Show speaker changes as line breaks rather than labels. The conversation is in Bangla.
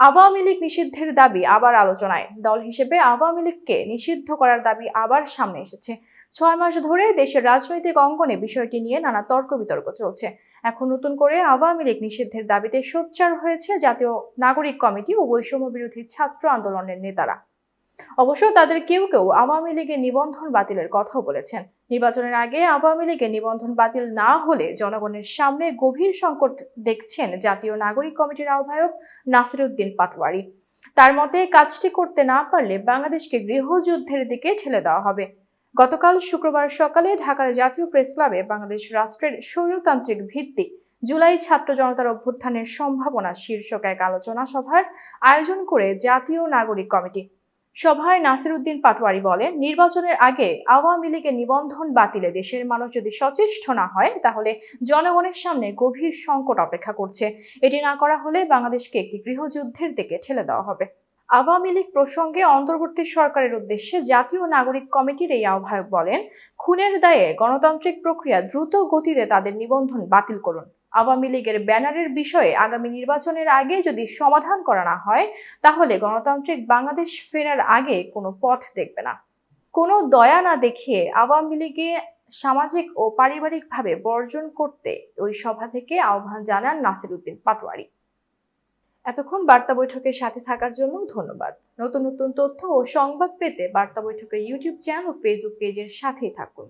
আওয়ামী লীগ নিষিদ্ধের দাবি আবার আলোচনায়। দল হিসেবে আওয়ামী লীগকে নিষিদ্ধ করার দাবি আবার সামনে এসেছে। ছয় মাস ধরে দেশের রাজনৈতিক অঙ্গনে বিষয়টি নিয়ে নানা তর্ক বিতর্ক চলছে। এখন নতুন করে আওয়ামী লীগ নিষিদ্ধের দাবিতে সোচ্চার হয়েছে জাতীয় নাগরিক কমিটি ও বৈষম্য বিরোধী ছাত্র আন্দোলনের নেতারা। অবশ্য তাদের কেউ কেউ আওয়ামী লীগের নিবন্ধন বাতিলের কথাও বলেছেন। নির্বাচনের আগে আওয়ামী লীগের নিবন্ধন বাতিল না হলে জনগণের সামনে গভীর সংকট দেখছেন জাতীয় নাগরিক কমিটির আহ্বায়ক নাসিরুদ্দিন পাটোয়ারি। তার মতে, কাজটি করতে না পারলে বাংলাদেশকে গৃহযুদ্ধের দিকে ঠেলে দেওয়া হবে। গতকাল শুক্রবার সকালে ঢাকার জাতীয় প্রেস ক্লাবে বাংলাদেশ রাষ্ট্রের স্বৈরতান্ত্রিক ভিত্তি, জুলাই ছাত্র জনতার অভ্যুত্থানের সম্ভাবনা শীর্ষক এক আলোচনা সভার আয়োজন করে জাতীয় নাগরিক কমিটি সভায় নাসিরুদ্দিন পাটোয়ারি বলেন, নির্বাচনের আগে আওয়ামী লীগের নিবন্ধন বাতিলে দেশের মানুষ যদি সচেষ্ট না হয়, তাহলে জনগণের সামনে গভীর সংকট অপেক্ষা করছে। এটি না করা হলে বাংলাদেশকে একটি গৃহযুদ্ধের দিকে ঠেলে দেওয়া হবে। আওয়ামী লীগ প্রসঙ্গে অন্তর্বর্তী সরকারের উদ্দেশ্যে জাতীয় নাগরিক কমিটির এই আহ্বায়ক বলেন, খুনের দায়ে গণতান্ত্রিক প্রক্রিয়া দ্রুত গতিতে তাদের নিবন্ধন বাতিল করুন। আওয়ামী লীগের ব্যানারের বিষয়ে আগামী নির্বাচনের আগে যদি সমাধান করা না হয়, তাহলে গণতান্ত্রিক বাংলাদেশ ফেরার আগে কোনো পথ দেখবে না। কোনো দয়া না দেখিয়ে আওয়ামী লীগে সামাজিক ও পারিবারিকভাবে বর্জন করতে ওই সভা থেকে আহ্বান জানান নাসিরুদ্দিন পাতোয়ারি এতক্ষণ বার্তা বৈঠকের সাথে থাকার জন্য ধন্যবাদ। নতুন নতুন তথ্য ও সংবাদ পেতে বার্তা বৈঠকের ইউটিউব চ্যানেল ও ফেসবুক পেজের সাথেই থাকুন।